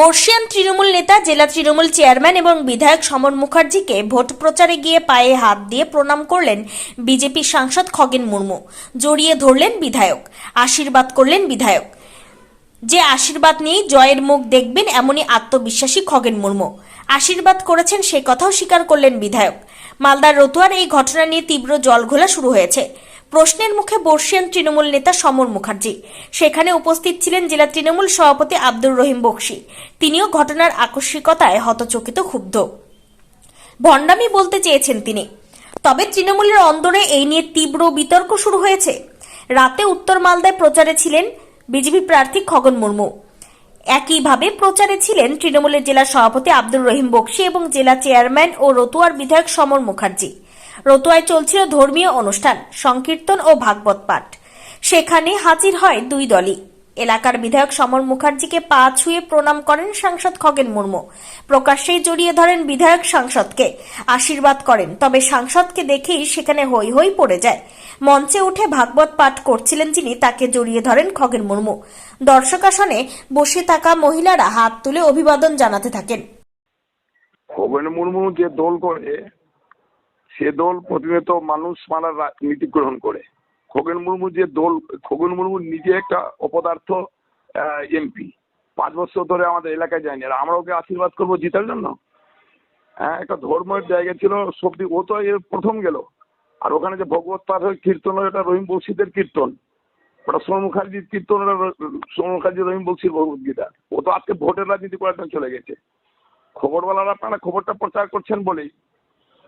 বর্ষিয়ান তৃণমূল নেতা, জেলা তৃণমূল চেয়ারম্যান এবং বিধায়ক সমর মুখার্জিকে ভোট প্রচারে গিয়ে পায়ে হাত দিয়ে প্রণাম করলেন বিজেপি সাংসদ খগেন মুর্মু। জড়িয়ে ধরলেন বিধায়ক। আশীর্বাদ করলেন বিধায়ক। যে আশীর্বাদ নিয়েই জয়ের মুখ দেখবেন এমনই আত্মবিশ্বাসী খগেন মুর্মু। আশীর্বাদ করেছেন সে কথাও স্বীকার করলেন বিধায়ক। মালদার রতুয়ার এই ঘটনা নিয়ে তীব্র জলঘোলা শুরু হয়েছে। প্রশ্নের মুখে বর্ষিয়ান তৃণমূল নেতা সমর মুখার্জি। সেখানে উপস্থিত ছিলেন জেলা তৃণমূল সভাপতি আব্দুর রহিম বক্সি। তিনিও ঘটনার আকস্মিকতায় হতচকিত ক্ষুব্ধ। ভণ্ডামি বলতে চেয়েছেন তিনি। তবে তৃণমূলের অন্দরে এই নিয়ে তীব্র বিতর্ক শুরু হয়েছে। রাতে উত্তর মালদায় প্রচারে ছিলেন বিজেপি প্রার্থী খগন মুর্মু। একইভাবে প্রচারে ছিলেন তৃণমূলের জেলা সভাপতি আব্দুর রহিম বক্সি এবং জেলা চেয়ারম্যান ও রতুয়ার বিধায়ক সমর মুখার্জি। রতুয়ায় চলছিল ধর্মীয় অনুষ্ঠান, সংকীর্তন ও ভাগবত পাঠ। সেখানে হাজির হয় দুই দলই। এলাকার বিধায়ক সমর মুখার্জিকে পা ছুঁয়ে প্রণাম করেন সাংসদ খগেন মুর্মু। প্রকাশ্যেই জড়িয়ে ধরেন বিধায়ক সাংসদকে। আশীর্বাদ করেন, তবে সাংসদকে দেখেই সেখানে হই হই পড়ে যায়। মঞ্চে উঠে ভাগবত পাঠ করছিলেন যিনি, তাকে জড়িয়ে ধরেন খগেন মুর্মু। দর্শক আসনে বসে থাকা মহিলারা হাত তুলে অভিবাদন জানাতে থাকেন। খগেন মুর্মু যে দল করে সে দল প্রতিনিয়ত মানুষ মারার রা- নীতি গ্রহণ করে। খগেন মুর্মু যে দল খগেন মুর্মু নিজে একটা অপদার্থ এমপি পাঁচ বছর ধরে আমাদের এলাকায় যায়নি। আর আমরা ওকে আশীর্বাদ করব জিতার জন্য। হ্যাঁ একটা ধর্মের জায়গা ছিল সবদি ও তো এর প্রথম গেল। আর ওখানে যে ভগবত পাঠ কীর্তন এটা রহিম বক্সিদের কীর্তন। ওটা সোম মুখার্জির কীর্তন, ওটা সোম মুখার্জি রহিম বক্সির ভগবত গীতা। ও তো আজকে ভোটের রাজনীতি করার জন্য চলে গেছে। খবরওয়ালারা আপনারা খবরটা প্রচার করছেন বলেই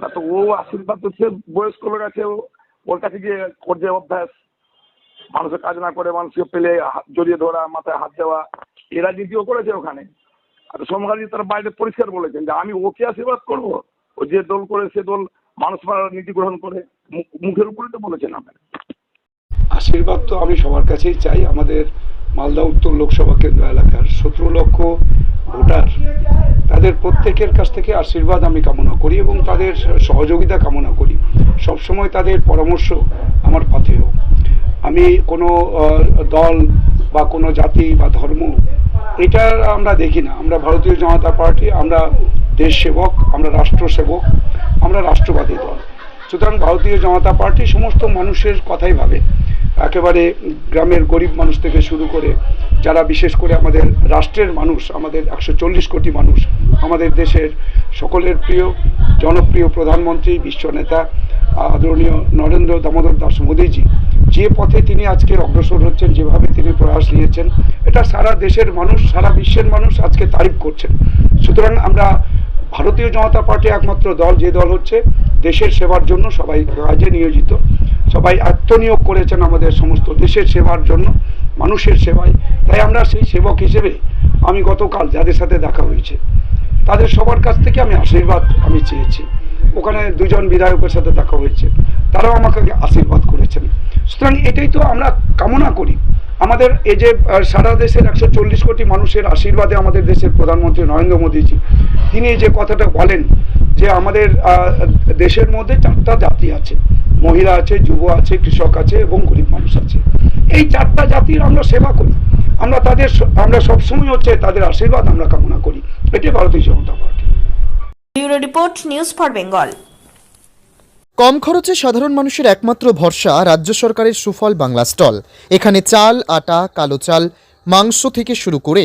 না তো ও আশীর্বাদ সে বয়স্ক লোক আছে ওর কাছে গিয়ে অভ্যাস। মানুষের কাজ না করে মানুষকে পেলে জড়িয়ে ধরা, মাথায় হাত দেওয়া এরা নীতিও করেছে ওখানে। আর সোমকালী তার বাইরে পরিষ্কার বলেছেন যে আমি ওকে আশীর্বাদ করব। ও যে দল করে, সে দল মানুষ মারার নীতি গ্রহণ করে মুখ- মুখের উপরে তো বলেছেন আপনার। আশীর্বাদ তো আমি সবার কাছেই চাই, আমাদের মালদা উত্তর লোকসভা কেন্দ্র এলাকার সতেরো লক্ষ ভোটার। তাদের প্রত্যেকের কাছ থেকে আশীর্বাদ আমি কামনা করি এবং তাদের সহযোগিতা কামনা করি। সবসময় তাদের পরামর্শ আমার পাথেয় আমি কোনো দল বা কোনো জাতি বা ধর্ম, এটা আমরা দেখি না। আমরা ভারতীয় জনতা পার্টি, আমরা দেশ সেবক আমরা রাষ্ট্র সেবক আমরা রাষ্ট্রবাদী দল। সুতরাং ভারতীয় জনতা পার্টি সমস্ত মানুষের কথাই ভাবে। একেবারে গ্রামের গরিব মানুষ থেকে শুরু করে যারা বিশেষ করে আমাদের রাষ্ট্রের মানুষ, আমাদের একশো চল্লিশ কোটি মানুষ, আমাদের দেশের সকলের প্রিয়, জনপ্রিয় প্রধানমন্ত্রী বিশ্বনেতা আদরণীয় নরেন্দ্র দামোদর দাস মোদীজি, যে পথে তিনি আজকে অগ্রসর হচ্ছেন, যেভাবে তিনি প্রয়াস নিয়েছেন, এটা সারা দেশের মানুষ, সারা বিশ্বের মানুষ আজকে তারিফ করছেন। সুতরাং আমরা ভারতীয় জনতা পার্টি একমাত্র দল, যে দল হচ্ছে দেশের সেবার জন্য সবাই কাজে নিয়োজিত। সবাই আত্মনিয়োগ করেছেন আমাদের সমস্ত দেশের সেবার জন্য, মানুষের সেবায়। তাই আমরা সেই সেবক হিসেবে আমি গতকাল যাদের সাথে দেখা হয়েছে, তাদের সবার কাছ থেকে আমি আশীর্বাদ আমি চেয়েছি। ওখানে দুজন বিধায়কের সাথে দেখা হয়েছে, তারাও আমাকে আশীর্বাদ করেছেন। সুতরাং এটাই তো আমরা কামনা করি। আমাদের এই যে সারা দেশের একশো চল্লিশ কোটি মানুষের আশীর্বাদে আমাদের দেশের প্রধানমন্ত্রী নরেন্দ্র মোদীজি, তিনি যে কথাটা বলেন যে আমাদের দেশের মধ্যে চারটা জাতি আছে। মহিলা আছে যুব আছে কৃষক আছে এবং গরিব মানুষ আছে। এই চারটা জাতির আমরা সেবা করি। আমরা তাদের আমরা সবসময় হচ্ছে তাদের আশীর্বাদ আমরা কামনা করি। এটাই Bharatiya Janata Party. Bureau report news for Bengal. কম খরচে সাধারণ মানুষের একমাত্র ভরসা রাজ্য সরকারের সুফল বাংলা স্টল। এখানে চাল আটা কালো চাল মাংস থেকে শুরু করে